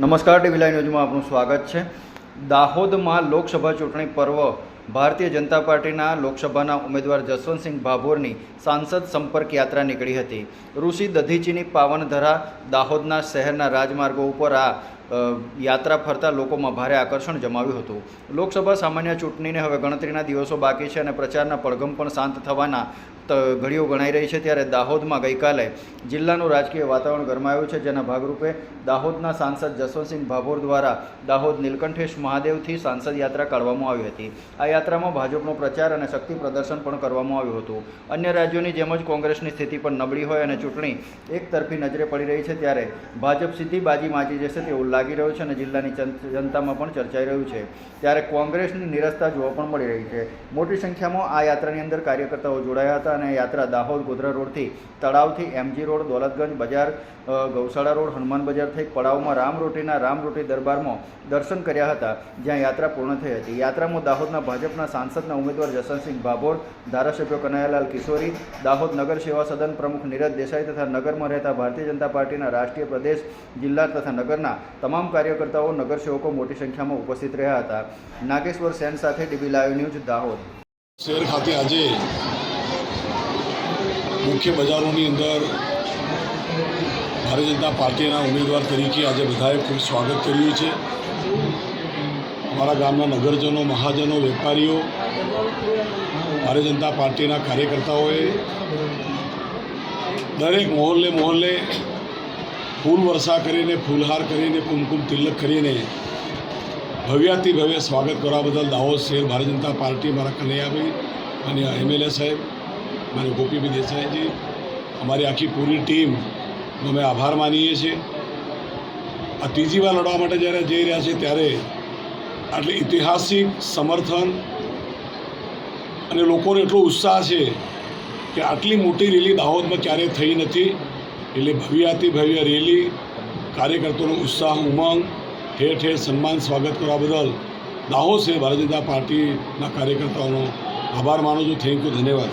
નમસ્કાર TV line ન્યૂઝમાં આપનું સ્વાગત છે. દાહોદમાં લોકસભા ચૂંટણી પર્વ ભારતીય જનતા પાર્ટીના લોકસભાના ઉમેદવાર જસવંતસિંહ ભાભોરની સાંસદ સંપર્ક યાત્રા નીકળી હતી. ઋષિ દધીચીની પાવનધરા દાહોદના શહેરના રાજમાર્ગો ઉપર આ યાત્રા ફરતા લોકોમાં ભારે આકર્ષણ જમાવ્યું હતું. લોકસભા સામાન્ય ચૂંટણીને હવે ગણતરીના દિવસો બાકી છે અને પ્રચારના પડઘમ પણ શાંત થવાના ઘડીઓ ગણાઈ રહી છે ત્યારે દાહોદમાં ગઈકાલે જિલ્લાનું રાજકીય વાતાવરણ ગરમાયું છે, જેના ભાગરૂપે દાહોદના સાંસદ જસવંતસિંહ ભાભોર દ્વારા દાહોદ નીલકંઠેશ મહાદેવથી સાંસદ યાત્રા કાઢવામાં આવી હતી. આ યાત્રામાં ભાજપનો પ્રચાર અને શક્તિ પ્રદર્શન પણ કરવામાં આવ્યું હતું. અન્ય રાજ્યોની જેમ જ કોંગ્રેસની સ્થિતિ પણ નબળી હોય અને ચૂંટણી એક તરફી નજરે પડી રહી છે ત્યારે ભાજપ સીધી બાજી માજી જશે તેવું લાગી રહ્યું છે અને જિલ્લાની જનતામાં પણ ચર્ચાઈ રહ્યું છે. ત્યારે કોંગ્રેસની નિરસતા જોવા પણ મળી રહી છે. મોટી સંખ્યામાં આ યાત્રાની અંદર કાર્યકર્તાઓ જોડાયા હતા અને યાત્રા દાહોદ, ગોધરા રોડથી તળાવથી એમજી રોડ, દોલતગંજ બજાર ગૌશાળા રોડ, હનુમાન બજાર થઈ પડાવમાં રામરોટીના રામરોટી દરબારમાં દર્શન કર્યા હતા, જ્યાં યાત્રા પૂર્ણ થઈ હતી. યાત્રામાં દાહોદના ભાજપના સાંસદના ઉમેદવાર જસવંતસિંહ ભાભોર, ધારાસભ્ય કનૈયાલાલ કિશોરી, દાહોદ નગર સેવા સદન પ્રમુખ નીરજ દેસાઈ તથા નગરમાં રહેતા ભારતીય જનતા પાર્ટીના રાષ્ટ્રીય પ્રદેશ, જિલ્લા તથા નગરના તમામ કાર્યકર્તાઓ નગરસેવકો મોટી સંખ્યામાં ઉપસ્થિત રહ્યા હતા. નાગેશ્વર સેન સાથે ડીબી લાઈવ ન્યૂઝ, દાહોદ. શહેર ખાતે આજે મુખ્ય બજારોની અંદર ભારતીય જનતા પાર્ટીના ઉમેદવાર તરીકે આજે બધાએ ખૂબ સ્વાગત કર્યું છે. અમારા ગામના નગરજનો, મહાજનો, વેપારીઓ, ભારતીય જનતા પાર્ટીના કાર્યકર્તાઓએ દરેક મોહલ્લે મોહલ્લે ફૂલ વર્ષા કરીને, ફૂલહાર કરીને, કુમકુમ તિલક કરીને ભવ્યાતિ ભવ્ય સ્વાગત કરવા બદલ દાહોદ શહેર ભારતીય જનતા પાર્ટી મારા કનૈયાભાઈ અને એમએલએ સાહેબ, મારે ગોપીભાઈ દેસાઈજી, અમારી આખી પૂરી ટીમનો અમે આભાર માનીએ છીએ. આ ત્રીજી વાર લડવા માટે જ્યારે જઈ રહ્યા છે ત્યારે આટલી ઐતિહાસિક સમર્થન અને લોકોને એટલો ઉત્સાહ છે કે આટલી મોટી રેલી દાહોદમાં ક્યારેય થઈ નથી. એટલે ભવ્યાતિ ભવ્ય રેલી કાર્યકર્તાઓનો ઉત્સાહ, ઉમંગ, ઠેર ઠેર સન્માન, સ્વાગત કરવા બદલ દાહોદ છે ભારતીય જનતા પાર્ટીના કાર્યકર્તાઓનો આભાર માનું છું. થેન્ક યુ ધન્યવાદ.